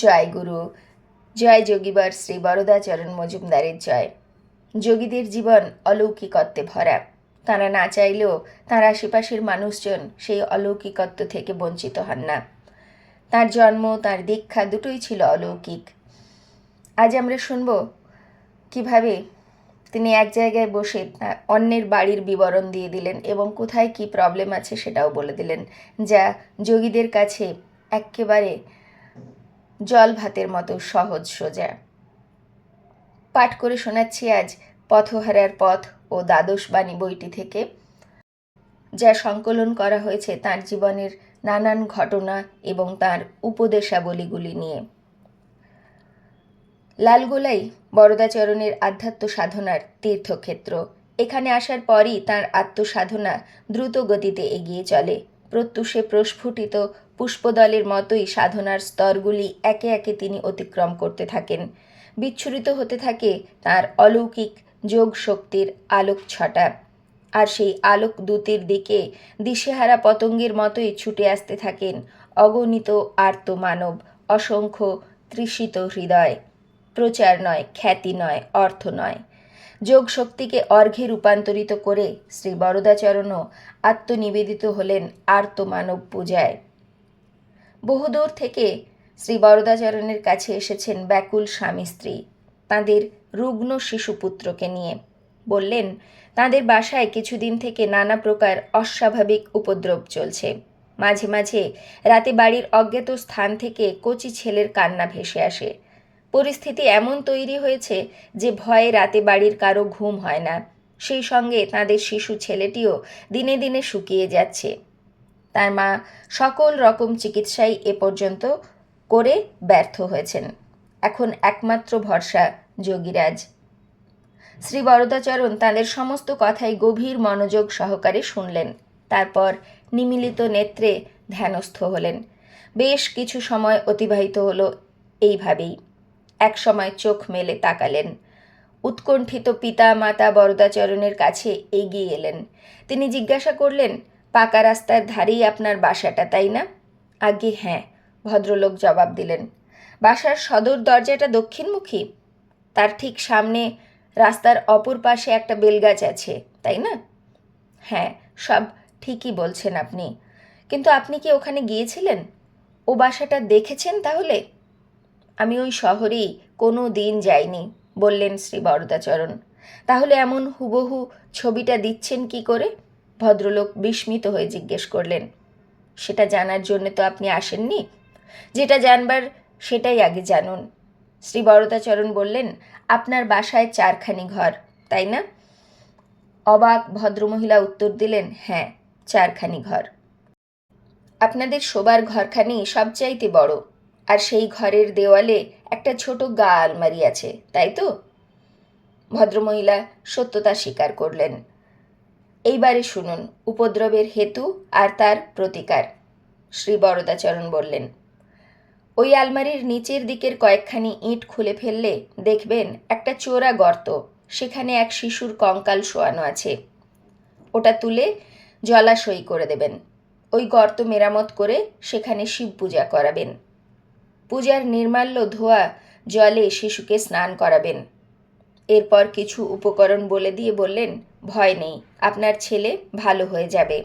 জয় গুরু। জয় যোগীবার শ্রী বরদাচরণ মজুমদারের জয়। যোগীদের জীবন অলৌকিকত্বে ভরা। তারা না চাইলেও তার আশেপাশের মানুষজন সেই অলৌকিকত্ব থেকে বঞ্চিত হন না। তার জন্ম, তার দীক্ষা দুটোই ছিল অলৌকিক। আজ আমরা শুনব কীভাবে তিনি এক জায়গায় বসে অন্যের বাড়ির বিবরণ দিয়ে দিলেন এবং কোথায় কি প্রবলেম আছে সেটাও বলে দিলেন, যা যোগীদের কাছে একেবারে জল ভাতের মতো সহজ সোজা। পাঠ করে শোনাচ্ছি আজ পথহারার পথ ও দ্বাদশ বাণী বইটি থেকে। যা সংকলন করা হয়েছে তার জীবনের নানান ঘটনা এবং তার উপদেশাবলীগুলি নিয়ে। লালগোলাই বরদাচরণের আধ্যাত্ম সাধনার তীর্থক্ষেত্র। এখানে আসার পরই তার আত্মসাধনা দ্রুত গতিতে এগিয়ে চলে। প্রত্যুষে প্রস্ফুটিত পুষ্পদলের মতোই সাধনার স্তরগুলি একে একে তিনি অতিক্রম করতে থাকেন। বিচ্ছুরিত হতে থাকে তার অলৌকিক যোগ শক্তির আলোক ছটা। আর সেই আলোক দূতের দিকে দিশেহারা পতঙ্গের মতোই ছুটে আসতে থাকেন অগণিত আর্ত মানব অসংখ্য তৃষিত হৃদয়। প্রচার নয়, খ্যাতি নয়, অর্থ নয়। যোগ শক্তিকে অর্ঘে রূপান্তরিত করে শ্রী বরদাচরণও আত্মনিবেদিত হলেন আর্ত মানব পূজায়। বহুদূর থেকে শ্রী বরদাচরণের কাছে এসেছেন ব্যাকুল স্বামী স্ত্রী, তাঁদের রুগ্ন শিশুপুত্রকে নিয়ে। বললেন, তাঁদের বাসায় কিছুদিন থেকে নানা প্রকার অস্বাভাবিক উপদ্রব চলছে। মাঝে মাঝে রাতে বাড়ির অজ্ঞাত স্থান থেকে কচি ছেলের কান্না ভেসে আসে। পরিস্থিতি এমন তৈরি হয়েছে যে ভয়ে রাতে বাড়ির কারও ঘুম হয় না। সেই সঙ্গে তাদের শিশু ছেলেটিও দিনে দিনে শুকিয়ে যাচ্ছে। তার মা সকল রকম চিকিৎসাই এ পর্যন্ত করে ব্যর্থ হয়েছেন। এখন একমাত্র ভরসা যোগীরাজ। শ্রী বরদাচরণ তাদের সমস্ত কথাই গভীর মনোযোগ সহকারে শুনলেন। তারপর নিমিলিত নেত্রে ধ্যানস্থ হলেন। বেশ কিছু সময় অতিবাহিত হলো এইভাবেই। এক সময় চোখ মেলে তাকালেন। উৎকণ্ঠিত পিতা মাতা বরদাচরণের কাছে এগিয়ে এলেন। তিনি জিজ্ঞাসা করলেন পাকা রাস্তার ধারেই আপনার বাসাটা, তাই না? আগে হ্যাঁ ভদ্রলোক জবাব দিলেন। বাসার সদর দরজাটা দক্ষিণমুখী? তার ঠিক সামনে রাস্তার অপর পাশে একটা বেলগাছ আছে, তাই না? হ্যাঁ সব ঠিকই বলছেন আপনি। কিন্তু আপনি কি ওখানে গিয়েছিলেন? ও বাসাটা দেখেছেন তাহলে? আমি ওই শহরেই কোনো দিন যাইনি, বললেন শ্রী বরদাচরণ। তাহলে এমন হুবহু ছবিটা দিচ্ছেন কি করে? ভদ্রলোক বিস্মিত হয়ে জিজ্ঞেস করলেন, সেটা জানার জন্য তো আপনি আসেননি? যেটা জানবার সেটাই আগে জানুন। শ্রী বরদাচরণ বললেন, আপনার বাসায় চারখানি ঘর, তাই না? অবাক ভদ্রমহিলা উত্তর দিলেন হ্যাঁ চারখানি ঘর। আপনাদের শোবার ঘরখানি সবচাইতে বড়, আর সেই ঘরের দেওয়ালে একটা ছোট গা আলমারি আছে, তাই তো? ভদ্রমহিলা সত্যতা স্বীকার করলেন এইবারে শুনুন উপদ্রবের হেতু আর তার প্রতিকার, শ্রী বরদাচরণ বললেন। ওই আলমারির নিচের দিকের কয়েকখানি ইঁট খুলে ফেললে দেখবেন একটা চোরা গর্ত, সেখানে এক শিশুর কঙ্কাল শোয়ানো আছে। ওটা তুলে জলাশয়ী করে দেবেন। ওই গর্ত মেরামত করে সেখানে শিব পূজা করাবেন। পূজার নির্মাল্য ধোয়া জলে শিশুকে স্নান করাবেন। এরপর কিছু উপকরণ বলে দিয়ে বললেন ভয় নেই, আপনার ছেলে ভালো হয়ে যাবে।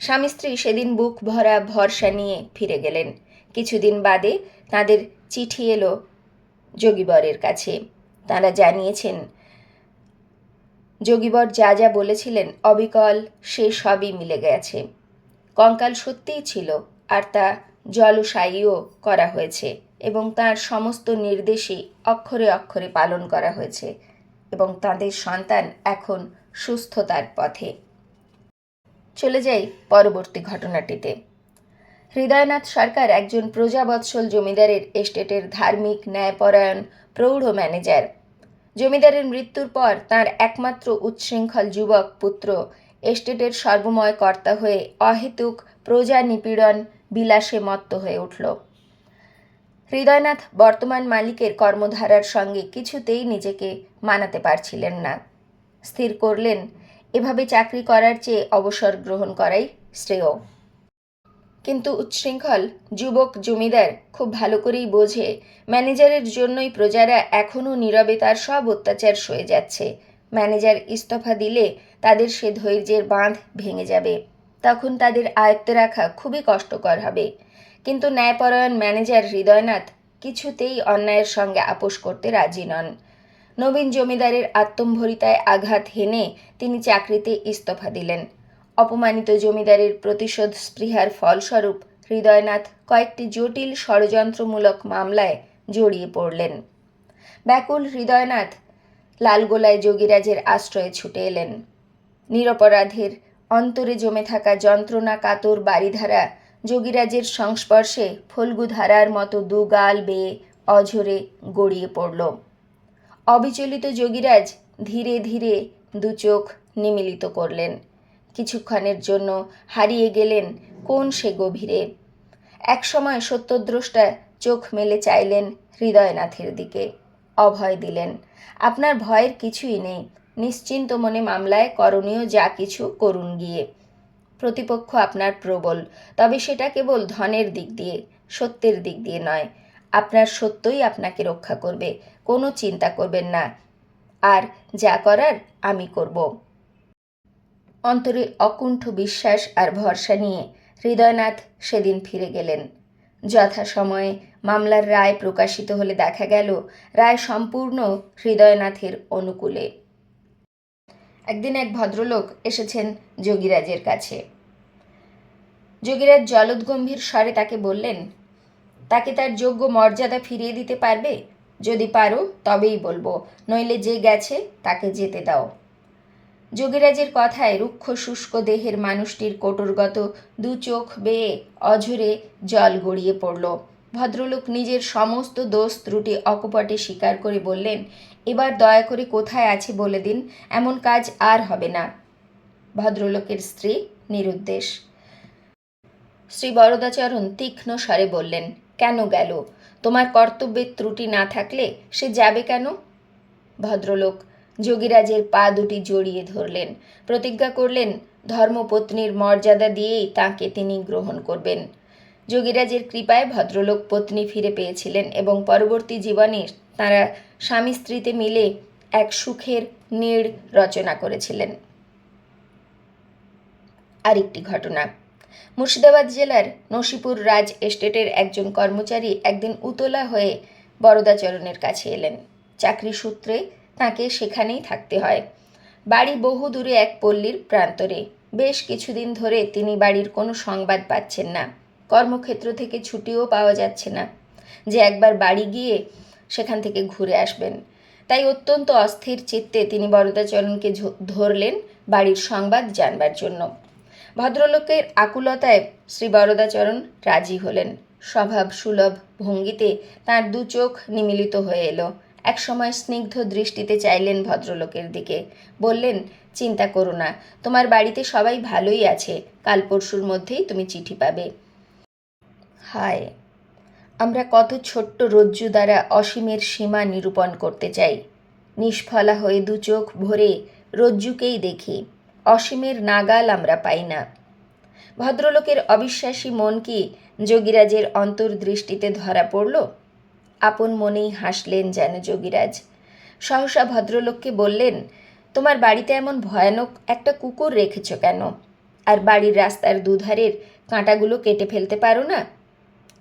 স্বামী স্ত্রী সেদিন বুক ভরা ভরসা নিয়ে ফিরে গেলেন। কিছুদিন বাদে তাদের চিঠি এলো যোগীবরের কাছে। তারা জানিয়েছেন, যোগীবর যা যা বলেছিলেন অবিকল সে সবই মিলে গেছে। কঙ্কাল সত্যিই ছিল, আর তা জলসায়ীও করা হয়েছে এবং তার সমস্ত নির্দেশই অক্ষরে অক্ষরে পালন করা হয়েছে। এবং তাদের সন্তান এখন সুস্থতার পথে। চলে যাই পরবর্তী ঘটনাটিতে। হৃদয়নাথ সরকার একজন প্রজাবৎসল জমিদারের এস্টেটের ধার্মিক ন্যায়পরায়ণ প্রৌঢ় ম্যানেজার। জমিদারের মৃত্যুর পর তার একমাত্র উচ্ছৃঙ্খল যুবক পুত্র এস্টেটের সর্বময় কর্তা হয়ে অহেতুক প্রজা নিপীড়ন বিলাসে মত্ত হয়ে উঠল। হৃদয়নাথ বর্তমান মালিকের কর্মধারার সঙ্গে কিছুতেই নিজেকে মানাতে পারছিলেন না। স্থির করলেন, এভাবে চাকরি করার চেয়ে অবসর গ্রহণ করাই শ্রেয়। কিন্তু উচ্ছৃঙ্খল যুবক জমিদার খুব ভালো করেই বোঝে, ম্যানেজারের জন্যই প্রজারা এখনও নীরবে তার সব অত্যাচার সয়ে যাচ্ছে। ম্যানেজার ইস্তফা দিলে তাদের সে ধৈর্যের বাঁধ ভেঙে যাবে। তখন তাদের আয়ত্তে রাখা খুবই কষ্টকর হবে। কিন্তু ন্যায়পরায়ণ ম্যানেজার হৃদয়নাথ কিছুতেই অন্যায়ের সঙ্গে আপোষ করতে রাজি নন। নবীন জমিদারের আত্মম্ভরিতায় আঘাত হেনে তিনি চাকরিতে ইস্তফা দিলেন। অপমানিত জমিদারের প্রতিশোধ স্পৃহার ফলস্বরূপ হৃদয়নাথ কয়েকটি জটিল ষড়যন্ত্রমূলক মামলায় জড়িয়ে পড়লেন। ব্যাকুল হৃদয়নাথ লালগোলায় যোগীরাজের আশ্রয়ে ছুটে এলেন। নিরপরাধের অন্তরে জমে থাকা যন্ত্রণা কাতর বাড়িধারা যোগীরাজের সংস্পর্শে ফল্গুধারার মতো দুগাল বেয়ে অঝরে গড়িয়ে পড়ল। অবিচলিত যোগীরাজ ধীরে ধীরে দু চোখ নিমিলিত করলেন। কিছুক্ষণের জন্য হারিয়ে গেলেন কোন সে গভীরে। একসময় সত্যদ্রষ্টা চোখ মেলে চাইলেন হৃদয়নাথের দিকে। অভয় দিলেন, আপনার ভয়ের কিছুই নেই। নিশ্চিন্ত মনে মামলায় করণীয় যা কিছু করুন গিয়ে। প্রতিপক্ষ আপনার প্রবল, তবে সেটা কেবল ধনের দিক দিয়ে, সত্যের দিক দিয়ে নয়। আপনার সত্যই আপনাকে রক্ষা করবে, কোনো চিন্তা করবেন না। আর যা করার, আমি করব। অন্তরে অকুণ্ঠ বিশ্বাস আর ভরসা নিয়ে হৃদয়নাথ সেদিন ফিরে গেলেন। যথাসময়ে মামলার রায় প্রকাশিত হলে দেখা গেল, রায় সম্পূর্ণ হৃদয়নাথের অনুকূলে। একদিন এক ভদ্রলোক এসেছেন যোগীরাজের কাছে। যোগীরাজ জলদগম্ভীর স্বরে তাকে বললেন, তাকে তার যোগ্য মর্যাদা ফিরিয়ে দিতে পারবে? যদি পারো, তবেই বলব। নইলে যে গেছে, তাকে যেতে দাও। যোগীরাজের কথায় রুক্ষ শুষ্ক দেহের মানুষটির কোটরগত দু চোখ বেয়ে অঝরে জল গড়িয়ে পড়ল। ভদ্রলোক নিজের সমস্ত দোষ ত্রুটি অকপটে স্বীকার করে বললেন, এবার দয়া করে কোথায় আছে বলে দিন, এমন কাজ আর হবে না। ভদ্রলোকের স্ত্রী নিরুদ্দেশ শ্রী বরদাচরণ তীক্ষ্ণ স্বরে বললেন, কেন গেল? তোমার কর্তব্যের ত্রুটি না থাকলে সে যাবে কেন? ভদ্রলোক যোগীরাজের পা দুটি জড়িয়ে ধরলেন, প্রতিজ্ঞা করলেন, ধর্মপত্নীর মর্যাদা দিয়েই তাকে তিনি গ্রহণ করবেন। যোগীরাজের কৃপায় ভদ্রলোক পত্নী ফিরে পেয়েছিলেন এবং পরবর্তী জীবনে তারা স্বামী স্ত্রীতে মিলে এক সুখের নীড় রচনা করেছিলেন। আরেকটি ঘটনা। মুর্শিদাবাদ জেলার নসিপুর রাজ এস্টেটের একজন কর্মচারী একদিন উতলা হয়ে বরদাচরণের কাছে এলেন। চাকরি সূত্রে তাকে সেখানেই থাকতে হয়। বাড়ি বহু দূরে এক পল্লীর প্রান্তরে। বেশ কিছুদিন ধরে তিনি বাড়ির কোনো সংবাদ পাচ্ছেন না। কর্মক্ষেত্র থেকে ছুটিও পাওয়া যাচ্ছে না যে একবার বাড়ি গিয়ে সেখান থেকে ঘুরে আসবেন। তাই অত্যন্ত অস্থির চিত্তে তিনি বরদাচরণকে ধরলেন বাড়ির সংবাদ জানবার জন্য। ভদ্রলোকের আকুলতায় শ্রী বরদাচরণ রাজি হলেন। স্বভাব সুলভ ভঙ্গিতে তার দু চোখ নিমিলিত হয়ে এলো। একসময় স্নিগ্ধ দৃষ্টিতে চাইলেন ভদ্রলোকের দিকে। বললেন, চিন্তা করো না, তোমার বাড়িতে সবাই ভালোই আছে। কাল পরশুর মধ্যেই তুমি চিঠি পাবে। হায়, আমরা কত ছোট্ট রজ্জু দ্বারা অসীমের সীমা নিরূপণ করতে চাই। নিষ্ফলা হয়ে দু চোখ ভরে রজ্জুকেই দেখি। অসীমের নাগাল আমরা পাই না। ভদ্রলোকের অবিশ্বাসী মন কি যোগীরাজের অন্তর্দৃষ্টিতে ধরা পড়ল? আপন মনেই হাসলেন যেন যোগীরাজ। সহসা ভদ্রলোককে বললেন, তোমার বাড়িতে এমন ভয়ানক একটা কুকুর রেখেছ কেন? আর বাড়ির রাস্তার দুধারের কাঁটাগুলো কেটে ফেলতে পারো না?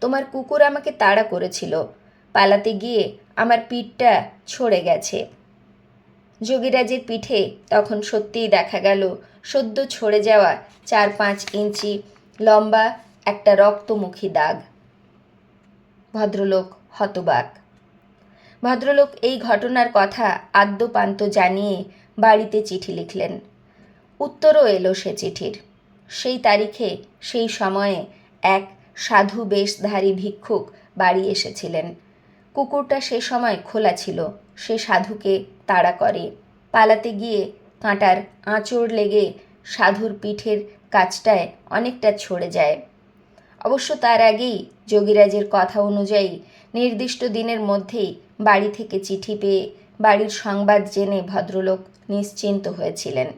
তোমার কুকুর আমাকে তাড়া করেছিল। পালাতে গিয়ে আমার পিঠটা ছড়ে গেছে। যোগীরাজের পিঠে তখন সত্যিই দেখা গেল, সদ্য ছড়ে যাওয়া চার পাঁচ ইঞ্চি লম্বা একটা রক্তমুখী দাগ। ভদ্রলোক হতবাক। ভদ্রলোক এই ঘটনার কথা আদ্যপান্ত জানিয়ে বাড়িতে চিঠি লিখলেন। উত্তরও এলো সে চিঠির। সেই তারিখে, সেই সময়ে এক সাধু বেশধারী ভিক্ষুক বাড়ি এসেছিলেন। কুকুরটা সে সময় খোলা ছিল, সে সাধুকে তাড়া করে। পালাতে গিয়ে কাঁটার আঁচড় লেগে সাধুর পিঠের কাজটায় অনেকটা ছড়ে যায়। অবশ্য তার আগেই যোগীরাজের কথা অনুযায়ী নির্দিষ্ট দিনের মধ্যেই বাড়ি থেকে চিঠি পেয়ে বাড়ির সংবাদ জেনে ভদ্রলোক নিশ্চিন্ত হয়েছিলেন।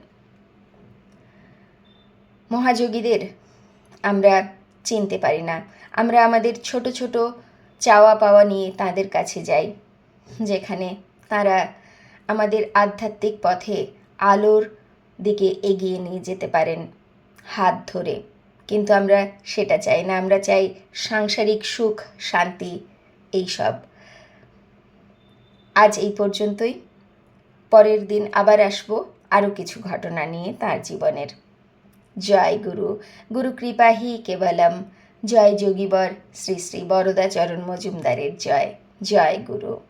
মহাযোগীদের আমরা চিনতে পারি না। আমরা আমাদের ছোট ছোট চাওয়া পাওয়া নিয়ে তাদের কাছে যাই, যেখানে তারা আমাদের আধ্যাত্মিক পথে আলোর দিকে এগিয়ে নিয়ে যেতে পারেন হাত ধরে। কিন্তু আমরা সেটা চাই না, আমরা চাই সাংসারিক সুখ, শান্তি, এইসব। আজ এই পর্যন্তই। পরের দিন আবার আসব আরও কিছু ঘটনা নিয়ে তার জীবনের। জয় গুরু গুরু কৃপাহি কেবলম। জয় যোগীবর, শ্রী শ্রী বরদাচরণ মজুমদারের জয়। জয় গুরু।